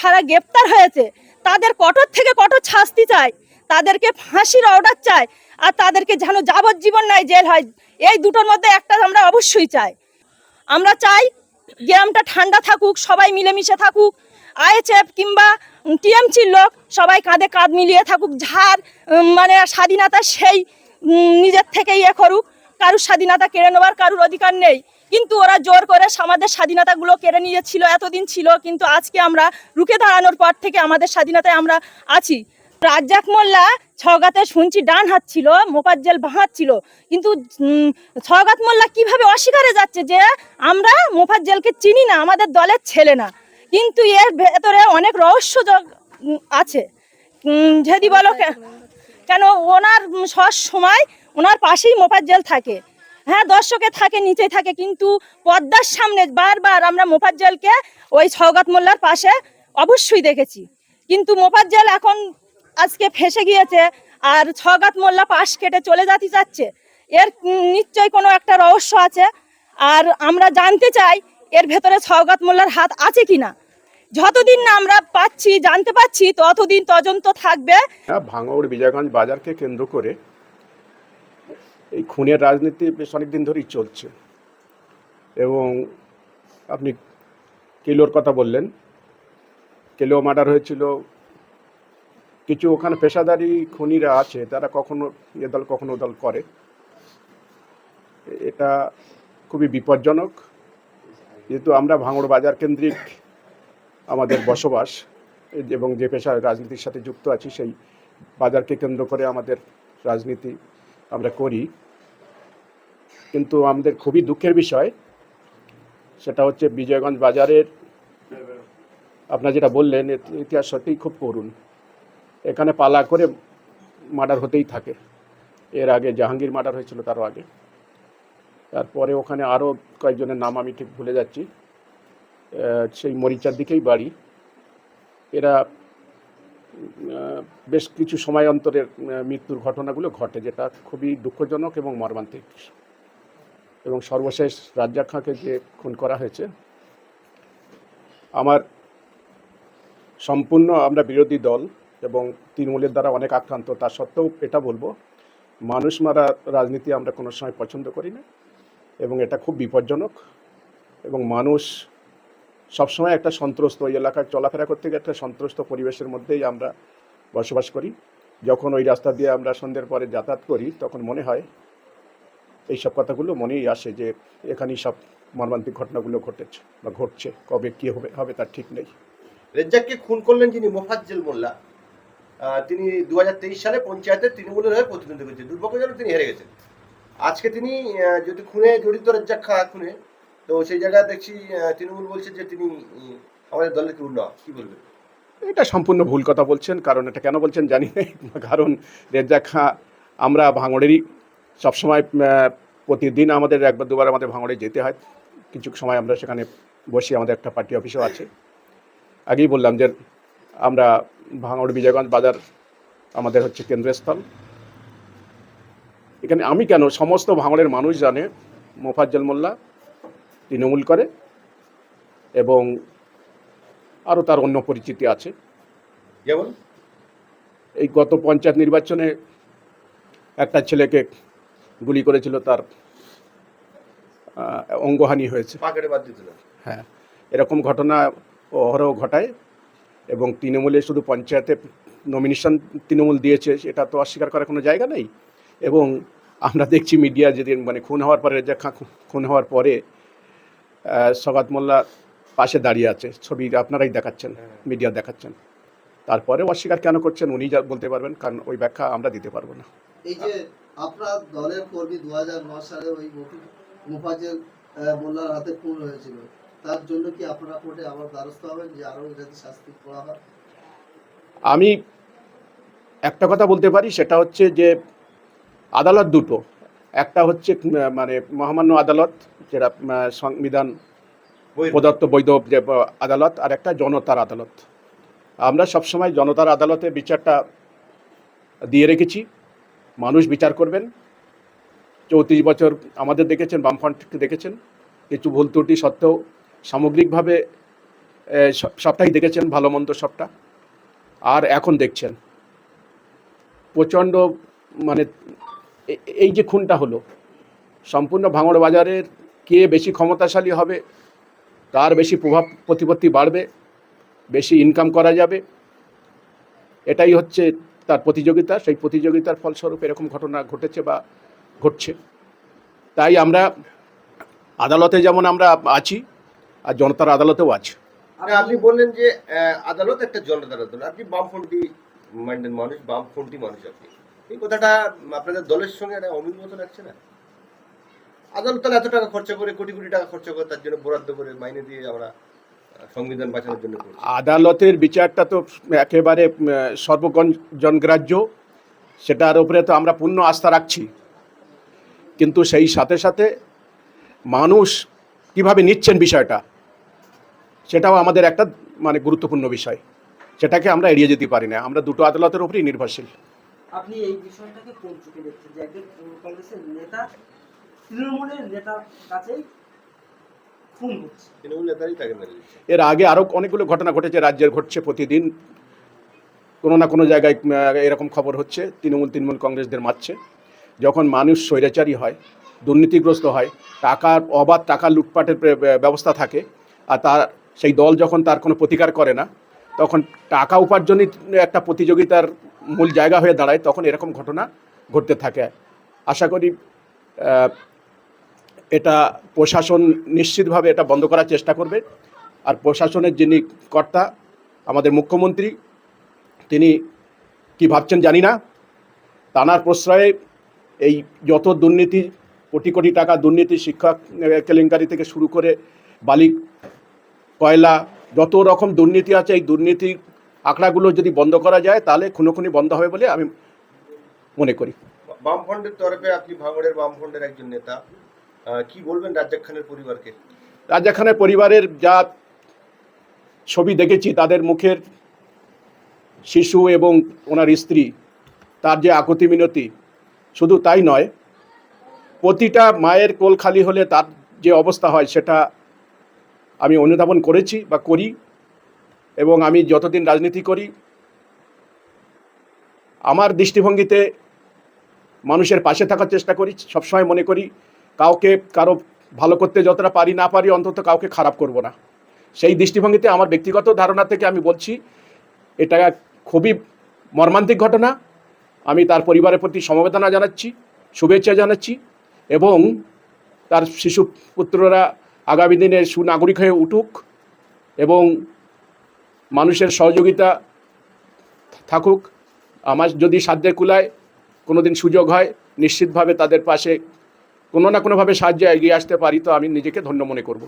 যারা গ্রেপ্তার হয়েছে, তাদের কঠোর থেকে কঠোর শাস্তি চাই, তাদেরকে ফাঁসির অর্ডার চাই, আর তাদেরকে যেন যাবজ্জীবন নাই জেল হয়, এই দুটোর মধ্যে একটা আমরা অবশ্যই চাই। আমরা চাই গ্রামটা ঠান্ডা থাকুক, সবাই মিলেমিশে থাকুক, আইএচএফ কিংবা টিএমসির লোক সবাই কাঁধে কাঁধ মিলিয়ে থাকুক, যার মানে স্বাধীনতা সেই নিজের থেকে ইয়ে করুক, কারুর স্বাধীনতা কেড়ে নেওয়ার কারুর অধিকার নেই। কিন্তু ওরা জোর করে আমাদের স্বাধীনতাগুলো কেড়ে নিয়েছিল, এতদিন ছিল, কিন্তু আজকে আমরা রুখে দাঁড়ানোর পর থেকে আমাদের স্বাধীনতায় আমরা আছি। রাজ্জাক মোল্লা ছগাতে শুনছি ডান হাত ছিল মোকাজ্জেল বাঁ ছিল, কিন্তু ছগাত মোল্লা কীভাবে অস্বীকারে যাচ্ছে যে আমরা মোফাজ্জেলকে চিনি না, আমাদের দলের ছেলে না। কিন্তু এর ভেতরে অনেক রহস্য আছে। যদি বলো কেন ওনার সব সময় ওনার পাশেই মোফাজ্জেল থাকে। হ্যাঁ দর্শকে থাকে নিচে থাকে কিন্তু পদ্মার সামনে বারবার আমরা মোফাজ্জেলকে ওই সৌগাত মোল্লার পাশে অবশ্যই দেখেছি। কিন্তু মোফাজ্জেল এখন আজকে ফেসে গিয়েছে আর ছগাত মোল্লা পাশ কেটে চলে যেতে চাচ্ছে। এর উম, নিশ্চয়ই কোনো একটা রহস্য আছে। আর আমরা জানতে চাই এর ভেতরে ছগাত মোল্লার হাত আছে কিনা যতদিন না আমরা পাচ্ছি জানতে পাচ্ছি ততদিন তদন্ত থাকবে। হ্যাঁ ভাঙড় বিজয়গঞ্জ বাজারকে কেন্দ্র করে এই খুনের রাজনীতি বেশ অনেক দিন ধরেই চলছে। এবং আপনি কেলোর কথা বললেন। কেলো মার্ডার হয়েছিল। কিছু ওখানে পেশাদারি খুনিরা আছে, তারা কখনো এ দল, কখনো দল করে। এটা খুবই বিপজ্জনক। যেহেতু আমরা ভাঙড় বাজার কেন্দ্রিক আমাদের বসবাস, এবং যে পেশা রাজনীতির সাথে যুক্ত আছি, সেই বাজারকে কেন্দ্র করে আমাদের রাজনীতি আমরা করি। কিন্তু আমাদের খুবই দুঃখের বিষয়, সেটা হচ্ছে বিজয়গঞ্জ বাজারের, আপনার যেটা বললেন ইতিহাস সত্যিই খুব করুণ। এখানে পালা করে মার্ডার হতেই থাকে। এর আগে জাহাঙ্গীর মার্ডার হয়েছিল তারও আগে। তারপরে ওখানে আরও কয়েকজনের নাম আমি ঠিক ভুলে যাচ্ছি। সেই মরিচার দিকেই বাড়ি। এরা বেশ কিছু সময় অন্তরের মৃত্যুর ঘটনাগুলো ঘটে, যেটা খুবই দুঃখজনক এবং মর্মান্তিক। এবং সর্বশেষ রাজ্জাক খাঁকে যে খুন করা হয়েছে, আমার সম্পূর্ণ আমরা বিরোধী দল এবং তৃণমূলের দ্বারা অনেক আক্রান্ত, তা সত্ত্বেও এটা বলব, মানুষ মারা রাজনীতি আমরা কোনো সময় পছন্দ করি না এবং এটা খুব বিপজ্জনক এবং মানুষ সবসময় একটা সন্ত্রস্ত ওই এলাকায় চলাফেরা করতে গিয়ে একটা সন্ত্রস্ত পরিবেশের মধ্যেই আমরা বসবাস করি। যখন ওই রাস্তা দিয়ে আমরা সন্ধ্যের পরে যাতায়াত করি, তখন মনে হয় এইসব কথাগুলো মনেই আসে যে এখানেই সব মর্মান্তিক ঘটনাগুলো ঘটেছে বা ঘটছে, কবে কী হবে হবে তার ঠিক নেই। রেজ্জাককে খুন করলেন যিনি মোফাজ্জেল মোল্লা। তিনি দু হাজার তেইশ সালে পঞ্চায়েতের তৃণমূলের হয়ে প্রতিদ্বন্দ্বী করেছেন। দুর্ভাগ্যজনক তিনি হেরে গেছেন। আজকে তিনি যদি খুনে জড়িত রেজ্জাক খা খুনে তো সেই জায়গায় দেখছি তৃণমূল বলছে যে তিনি আমাদের দলের কেউ না কি বলবেন? এটা সম্পূর্ণ ভুল কথা বলছেন, কারণ এটা কেন বলছেন জানি না, কারণ রেজ্জাক খাঁ আমরা ভাঙড়েরই সবসময় প্রতিদিন আমাদের একবার দুবার আমাদের ভাঙড়ে যেতে হয়। কিছু সময় আমরা সেখানে বসি আমাদের একটা পার্টি অফিসও আছে। আগেই বললাম যে আমরা ভাঙড় বিজয়গঞ্জ বাজার আমাদের হচ্ছে কেন্দ্রস্থল। এখানে আমি কেন, সমস্ত ভাঙড়ের মানুষ জানে, মোফাজ্জল মোল্লা তৃণমূল করে এবং আরও তার অন্য পরিচিতি আছে। যেমন এই গত পঞ্চায়েত নির্বাচনে একটা ছেলেকে গুলি করেছিল তার অঙ্গহানি হয়েছে। হ্যাঁ এরকম ঘটনা অহরহ ঘটায় এবং তৃণমূলে শুধু পঞ্চায়েতে নমিনেশন তৃণমূল দিয়েছে এটা তো অস্বীকার করার কোনো জায়গা নেই। এবং আমরা দেখছি মিডিয়া যেদিন মানে খুন হওয়ার পরে যে খুন হওয়ার পরে সগাত মোল্লা পাশে দাঁড়িয়ে আছে। ছবি আপনারাই দেখাচ্ছেন মিডিয়া দেখাচ্ছেন। তারপরে অস্বীকার কেন করছেন উনি যা বলতে পারবেন কারণ ওই ব্যাখ্যা আমরা দিতে পারব না। এই যে আপনার দলের কর্মী দু হাজার ন সালে ওই মফি- মুফাজ্জেল আহ, মোল্লার হাতে খুন হয়েছিল। তার জন্য কি আপনারা কোর্টে আবার দ্বারস্থ হবেন যে আরও যাতে শাস্তি করা হয়? আমি একটা কথা বলতে পারি সেটা হচ্ছে যে আদালত দুটো একটা হচ্ছে মানে মহামান্য আদালত যেটা সংবিধান প্রদত্ত বৈধ যে আদালত আর একটা জনতার আদালত। আমরা সবসময় জনতার আদালতে বিচারটা দিয়ে রেখেছি। মানুষ বিচার করবেন। চৌত্রিশ বছর আমাদের দেখেছেন বামফ্রন্টকে দেখেছেন। কিছু ভুল ত্রুটি সত্ত্বেও সামগ্রিকভাবে সবটাই দেখেছেন ভালো মন্দ সবটা। আর এখন দেখছেন। প্রচণ্ড মানে এই যে খুনটা হলো, সম্পূর্ণ ভাঙড় বাজারের কে বেশি ক্ষমতাশালী হবে তার বেশি প্রভাব প্রতিপত্তি বাড়বে, বেশি ইনকাম করা যাবে, এটাই হচ্ছে তার প্রতিযোগিতা। সেই প্রতিযোগিতার ফলস্বরূপ এরকম ঘটনা ঘটেছে বা ঘটছে। তাই আমরা আদালতে যেমন আমরা আছি, আর জনতার আদালতেও আছি। আপনি বললেন যে আদালত একটা জনতা আদালত, আপনি বামফ্রন্টি মানুষ বামফ্রন্টি মানুষ আপনি। এই কথাটা আপনাদের দলের সঙ্গে একটা অমিল মতো লাগছে না? আদালত তাহলে এত টাকা খরচা করে, কোটি কোটি টাকা খরচা করে তার জন্য বরাদ্দ করে মাইনে দিয়ে আমরা সংবিধান বাঁচানোর জন্য আদালতের বিচারটা তো একেবারে সর্বজনগ্রাহ্য। সেটার উপরে তো আমরা পূর্ণ আস্থা রাখছি। কিন্তু সেই সাথে সাথে মানুষ কীভাবে নিচ্ছেন বিষয়টা, সেটাও আমাদের একটা মানে গুরুত্বপূর্ণ বিষয়। সেটাকে আমরা এড়িয়ে যেতে পারি না। আমরা দুটো আদালতের উপরেই নির্ভরশীল। আপনি এই বিষয়টাকে কোন চোখে দেখছেন? যে একজন কংগ্রেসের নেতা তৃণমূলের নেতার কাছেই এর আগে আরও অনেকগুলো ঘটনা ঘটেছে রাজ্যের ঘটছে প্রতিদিন। কোনো না কোনো জায়গায় এরকম খবর হচ্ছে তৃণমূল তৃণমূল কংগ্রেসদের মারছে। যখন মানুষ স্বৈরাচারী হয় দুর্নীতিগ্রস্ত হয় টাকার অবাধ টাকা লুটপাটের ব্যবস্থা থাকে আর তার সেই দল যখন তার কোনো প্রতিকার করে না তখন টাকা উপার্জনই একটা প্রতিযোগিতার মূল জায়গা হয়ে দাঁড়ায়, তখন এরকম ঘটনা ঘটতে থাকে। আশা করি এটা প্রশাসন নিশ্চিতভাবে এটা বন্ধ করার চেষ্টা করবে। আর প্রশাসনের যিনি কর্তা, আমাদের মুখ্যমন্ত্রী, তিনি কি ভাবছেন জানি না। তানার প্রশ্রয়ে এই যত দুর্নীতি, কোটি কোটি টাকা দুর্নীতি, শিক্ষক কেলেঙ্কারি থেকে শুরু করে বালি, কয়লা, যত রকম দুর্নীতি আছে, এই দুর্নীতি আঁকড়াগুলো যদি বন্ধ করা যায় তাহলে খুনোখুনি বন্ধ হবে বলে আমি মনে করি। বামফ্রন্টের তরফে আপনি ভাঙড়ের বামফ্রন্টের একজন নেতা কি বলবেন রাজ্জাক খানের পরিবারকে? রাজা খানের পরিবারের যা ছবি দেখেছি তাদের মুখের শিশু এবং ওনার স্ত্রী তার যে আকুতি মিনতি শুধু তাই নয় প্রতিটা মায়ের কোল খালি হলে তার যে অবস্থা হয় সেটা আমি অনুধাবন করেছি বা করি। এবং আমি যতদিন রাজনীতি করি, আমার দৃষ্টিভঙ্গিতে মানুষের পাশে থাকার চেষ্টা করি, সবসময় মনে করি, কাউকে কারও ভালো করতে যতটা পারি না পারি, অন্তত কাউকে খারাপ করব না। সেই দৃষ্টিভঙ্গিতে আমার ব্যক্তিগত ধারণা থেকে আমি বলছি, এটা খুবই মর্মান্তিক ঘটনা। আমি তার পরিবারের প্রতি সমবেদনা জানাচ্ছি, শুভেচ্ছা জানাচ্ছি এবং তার শিশু পুত্ররা আগামী দিনে সুনাগরিক হয়ে উঠুক এবং মানুষের সহযোগিতা থাকুক। আমার যদি সাধ্যে কুলায় কোনো দিন সুযোগ হয়, নিশ্চিতভাবে তাদের পাশে কোনো না কোনোভাবে সাহায্যে এগিয়ে আসতে পারি, তো আমি নিজেকে ধন্য মনে করব।